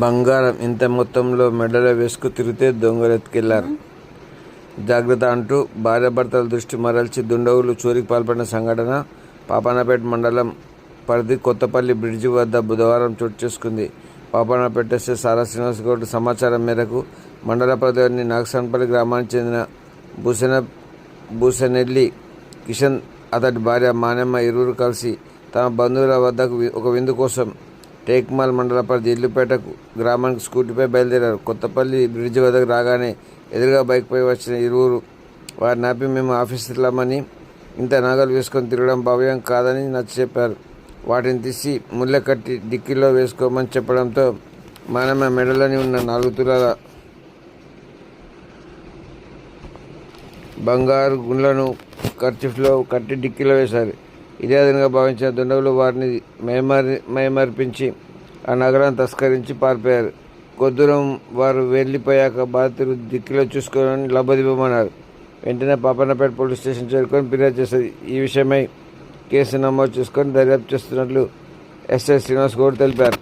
బంగారం ఇంత మొత్తంలో మెడలో వేసుకు తిరిగితే దొంగలెత్తుకెళ్ళారు. జాగ్రత్త అంటూ భార్యాభర్తల దృష్టి మరల్చి దుండగులు చోరికి పాల్పడిన సంఘటన పాపన్నపేట మండలం పరిధి కొత్తపల్లి బ్రిడ్జి వద్ద బుధవారం చోటు చేసుకుంది. పాపన్నపేట ఎస్ఎస్ సారా శ్రీనివాస్ గౌడ్ సమాచారం మేరకు మండల పరిధిలోని నాగసన్పల్లి గ్రామానికి చెందిన భూసెన భూసెనెల్లి కిషన్ అతడి భార్య మానమ్మ ఇరువురు కలిసి తమ బంధువుల వద్దకు ఒక విందు కోసం టేక్మాల్ మండల పరిధి ఇల్లుపేటకు గ్రామానికి స్కూటీపై బయలుదేరారు. కొత్తపల్లి బ్రిడ్జి వద్దకు రాగానే ఎదురుగా బైక్పై వచ్చిన ఇరువురు వారిని ఆపి మేము ఆఫీసులమని ఇంత నగలు వేసుకొని తిరగడం భావ్యం కాదని నచ్చ చెప్పారు. వాటిని తీసి ముళ్ళ కట్టి డిక్కీలో వేసుకోమని చెప్పడంతో మానమ్మ మెడలోని ఉన్న నాలుగు తులాల బంగారు గుండ్లను ఖర్చులో కట్టి డిక్కీలో వేశారు. ఇదే విధంగా భావించిన దుండగులు వారిని మైమరి మైమర్పించి ఆ నగరాన్ని తస్కరించి పారిపోయారు. కొద్దురం వారు వెళ్ళిపోయాక బాధితులు దిక్కులో చూసుకొని లబ్బదివ్వమన్నారు వెంటనే పాపన్నపేట పోలీస్ స్టేషన్ చేరుకొని ఫిర్యాదు చేశారు. ఈ విషయమై కేసు నమోదు చేసుకొని దర్యాప్తు చేస్తున్నట్లు ఎస్ఐ శ్రీనివాస్ గౌడ్ తెలిపారు.